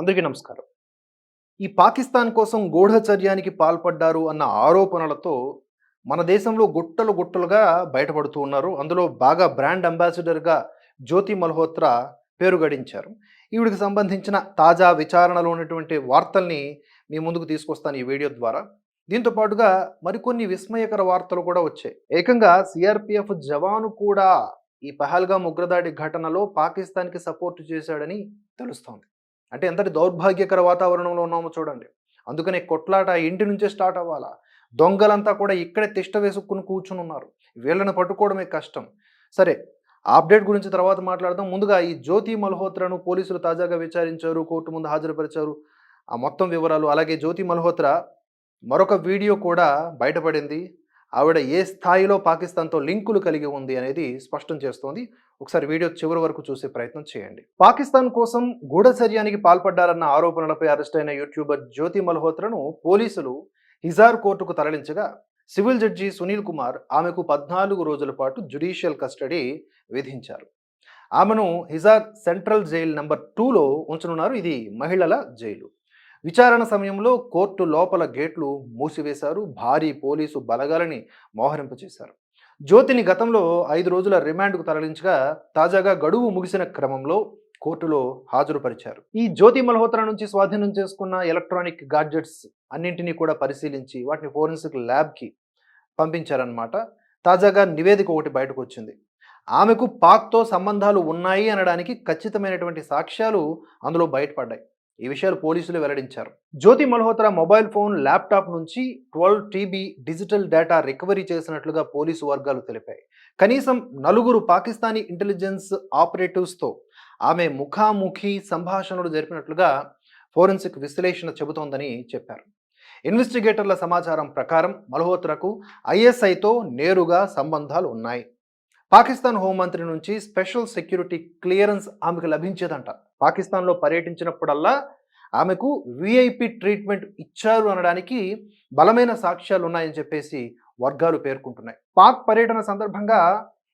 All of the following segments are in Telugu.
అందరికీ నమస్కారం. ఈ పాకిస్తాన్ కోసం గూఢచర్యానికి పాల్పడ్డారు అన్న ఆరోపణలతో మన దేశంలో గుట్టలు గుట్టలుగా బయటపడుతూ ఉన్నారు. అందులో బాగా బ్రాండ్ అంబాసిడర్గా జ్యోతి మల్హోత్రా పేరు గడించారు. ఈవిడికి సంబంధించిన తాజా విచారణలో ఉన్నటువంటి వార్తల్ని మీ ముందుకు తీసుకొస్తాను ఈ వీడియో ద్వారా. దీంతో పాటుగా మరికొన్ని విస్మయకర వార్తలు కూడా వచ్చాయి. ఏకంగా సిఆర్పిఎఫ్ జవాను కూడా ఈ పహల్గా ఉగ్రదాడి ఘటనలో పాకిస్తాన్కి సపోర్ట్ చేశాడని తెలుస్తోంది. అంటే ఎంతటి దౌర్భాగ్యకర వాతావరణంలో ఉన్నామో చూడండి. అందుకనే కొట్లాట ఇంటి నుంచే స్టార్ట్ అవ్వాలా? దొంగలంతా కూడా ఇక్కడే తిష్ట వేసుకుని కూర్చుని ఉన్నారు. వీళ్ళని పట్టుకోవడమే కష్టం. సరే ఆ అప్డేట్ గురించి తర్వాత మాట్లాడదాం. ముందుగా ఈ జ్యోతి మల్హోత్రాను పోలీసులు తాజాగా విచారించారు కోర్టు ముందు హాజరుపరిచారు. ఆ మొత్తం వివరాలు అలాగే జ్యోతి మల్హోత్రా మరొక వీడియో కూడా బయటపడింది. ఆవిడ ఏ స్థాయిలో పాకిస్తాన్తో లింకులు కలిగి ఉంది అనేది స్పష్టం చేస్తోంది. ఒకసారి వీడియో చివరి వరకు చూసే ప్రయత్నం చేయండి. పాకిస్తాన్ కోసం గూఢచర్యానికి పాల్పడ్డారన్న ఆరోపణలపై అరెస్ట్ అయిన యూట్యూబర్ జ్యోతి మల్హోత్రను పోలీసులు హిజార్ కోర్టుకు తరలించగా సివిల్ జడ్జి సునీల్ కుమార్ ఆమెకు పద్నాలుగు రోజుల పాటు జ్యుడిషియల్ కస్టడీ విధించారు. ఆమెను హిజార్ సెంట్రల్ జైల్ నెంబర్ టూలో ఉంచనున్నారు. ఇది మహిళల జైలు. విచారణ సమయంలో కోర్టు లోపల గేట్లు మూసివేశారు. భారీ పోలీసు బలగాలని మోహరింపచేశారు. జ్యోతిని గతంలో ఐదు రోజుల రిమాండ్కు తరలించగా తాజాగా గడువు ముగిసిన క్రమంలో కోర్టులో హాజరుపరిచారు. ఈ జ్యోతి మల్హోత్రా నుంచి స్వాధీనం చేసుకున్న ఎలక్ట్రానిక్ గాడ్జెట్స్ అన్నింటినీ కూడా పరిశీలించి వాటిని ఫోరెన్సిక్ ల్యాబ్కి పంపించారనమాట తాజాగా నివేదిక ఒకటి బయటకు వచ్చింది ఆమెకు పాక్తో సంబంధాలు ఉన్నాయి అనడానికి ఖచ్చితమైనటువంటి సాక్ష్యాలు అందులో బయటపడ్డాయి. ఈ విషయాలు పోలీసులు వెల్లడించారు. Jyoti Malhotra mobile phone laptop నుంచి twelve TB digital data recovery చేసినట్లుగా పోలీసు వర్గాలు తెలిపాయి. కనీసం నలుగురు పాకిస్తానీ ఇంటెలిజెన్స్ ఆపరేటివ్స్తో ఆమె ముఖాముఖి సంభాషణలు జరిపినట్లుగా ఫోరెన్సిక్ విశ్లేషణ చెబుతోందని చెప్పారు. ఇన్వెస్టిగేటర్ల సమాచారం ప్రకారం మల్హోత్రాకు ఐఎస్ఐతో నేరుగా సంబంధాలు ఉన్నాయి. పాకిస్తాన్ హోంమంత్రి నుంచి స్పెషల్ సెక్యూరిటీ క్లియరెన్స్ ఆమెకు లభించేదంట. పాకిస్తాన్లో పర్యటించినప్పుడల్లా ఆమెకు విఐపి ట్రీట్మెంట్ ఇచ్చారు అనడానికి బలమైన సాక్ష్యాలు ఉన్నాయని చెప్పేసి వర్గాలు పేర్కొంటున్నాయి. పాక్ పర్యటన సందర్భంగా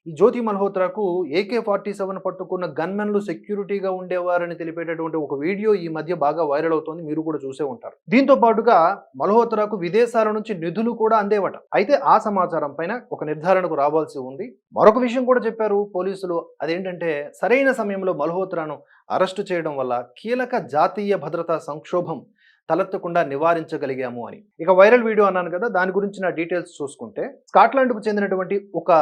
ఈ జ్యోతి మల్హోత్రాకు ఏకే ఫార్టీ సెవెన్ పట్టుకున్న గన్మెన్లు సెక్యూరిటీగా ఉండేవారని తెలిపేటటువంటి ఒక వీడియో ఈ మధ్య బాగా వైరల్ అవుతోంది. మీరు కూడా చూసే ఉంటారు. దీంతో పాటుగా మల్హోత్రాకు విదేశాల నుంచి నిధులు కూడా అందేవట. అయితే ఆ సమాచారం పైన ఒక నిర్ధారణకు రావాల్సి ఉంది. మరొక విషయం కూడా చెప్పారు పోలీసులు. అదేంటంటే సరైన సమయంలో మల్హోత్రాను అరెస్టు చేయడం వల్ల కీలక జాతీయ భద్రతా సంక్షోభం తలెత్తకుండా నివారించగలిగాము అని. ఇక వైరల్ వీడియో అన్నాను కదా దాని గురించిన డీటెయిల్స్ చూసుకుంటే స్కాట్లాండ్కు చెందినటువంటి ఒక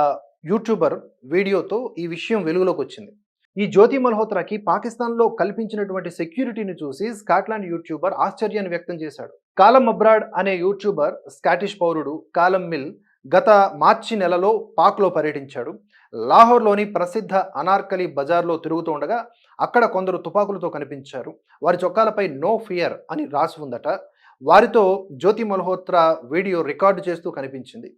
యూట్యూబర్ వీడియోతో ఈ విషయం వెలుగులోకి వచ్చింది. ఈ జ్యోతి మల్హోత్రాకి పాకిస్తాన్లో కల్పించినటువంటి సెక్యూరిటీని చూసి స్కాట్లాండ్ యూట్యూబర్ ఆశ్చర్యాన్ని వ్యక్తం చేశాడు. కాలం అబ్రాడ్ అనే యూట్యూబర్ స్కాటిష్ పౌరుడు కాలం మిల్ గత మార్చి నెలలో పాక్లో పర్యటించాడు. లాహోర్లోని ప్రసిద్ధ అనార్కలి బజార్లో తిరుగుతూ ఉండగా అక్కడ కొందరు తుపాకులతో కనిపించారు. వారి చొక్కాలపై నో ఫియర్ అని రాసి ఉందట. వారితో జ్యోతి మల్హోత్రా వీడియో రికార్డు చేస్తూ కనిపించింది.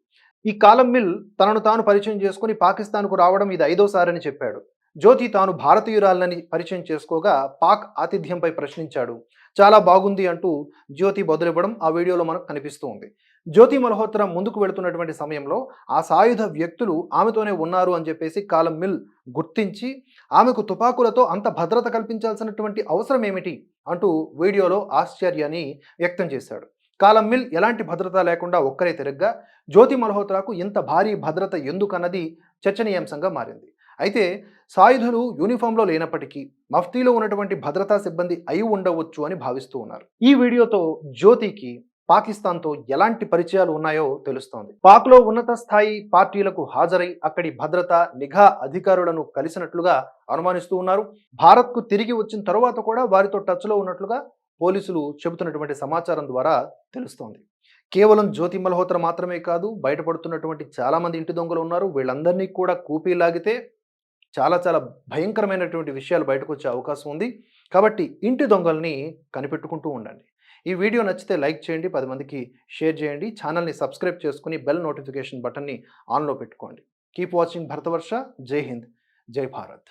ఈ కాలం మిల్ తనను తాను పరిచయం చేసుకుని పాకిస్తాన్కు రావడం ఇది ఐదోసారని చెప్పాడు. జ్యోతి తాను భారతీయురాలని పరిచయం చేసుకోగా పాక్ ఆతిథ్యంపై ప్రశ్నించాడు. చాలా బాగుంది అంటూ జ్యోతి బదులివ్వడం ఆ వీడియోలో మనకు కనిపిస్తూ ఉంది జ్యోతి మల్హోత్రా ముందుకు వెళుతున్నటువంటి సమయంలో ఆ సాయుధ వ్యక్తులు ఆమెతోనే ఉన్నారు అని చెప్పేసి కాలం మిల్ గుర్తించి ఆమెకు తుపాకులతో అంత భద్రత కల్పించాల్సినటువంటి అవసరం ఏమిటి అంటూ వీడియోలో ఆశ్చర్యాన్ని వ్యక్తం చేశాడు. కాలం మిల్ ఎలాంటి భద్రత లేకుండా ఒక్కరే తిరగ్గా జ్యోతి మల్హోత్రాకు ఇంత భారీ భద్రత ఎందుకన్నది చర్చనీయాంశంగా మారింది. అయితే సాయుధులు యూనిఫామ్లో లేనప్పటికీ మఫ్తీలో ఉన్నటువంటి భద్రతా సిబ్బంది అయి ఉండవచ్చు అని భావిస్తూ ఉన్నారు. ఈ వీడియోతో జ్యోతికి పాకిస్తాన్తో ఎలాంటి పరిచయాలు ఉన్నాయో తెలుస్తోంది. పాక్లో ఉన్నత స్థాయి పార్టీలకు హాజరై అక్కడి భద్రత నిఘా అధికారులను కలిసినట్లుగా అనుమానిస్తూ ఉన్నారు. భారత్కు తిరిగి వచ్చిన తరువాత కూడా వారితో టచ్లో ఉన్నట్లుగా పోలీసులు చెబుతున్నటువంటి సమాచారం ద్వారా తెలుస్తోంది. కేవలం జ్యోతి మల్హోత్ర మాత్రమే కాదు బయటపడుతున్నటువంటి చాలామంది ఇంటి దొంగలు ఉన్నారు. వీళ్ళందరినీ కూడా కూపీ లాగితే చాలా చాలా భయంకరమైనటువంటి విషయాలు బయటకు వచ్చే అవకాశం ఉంది. కాబట్టి ఇంటి దొంగల్ని కనిపెట్టుకుంటూ ఉండండి. ఈ వీడియో నచ్చితే లైక్ చేయండి పది మందికి షేర్ చేయండి. ఛానల్ని సబ్స్క్రైబ్ చేసుకుని బెల్ నోటిఫికేషన్ బటన్ని ఆన్లో పెట్టుకోండి. కీప్ వాచింగ్ భరతవర్ష జై హింద్ జై భారత్.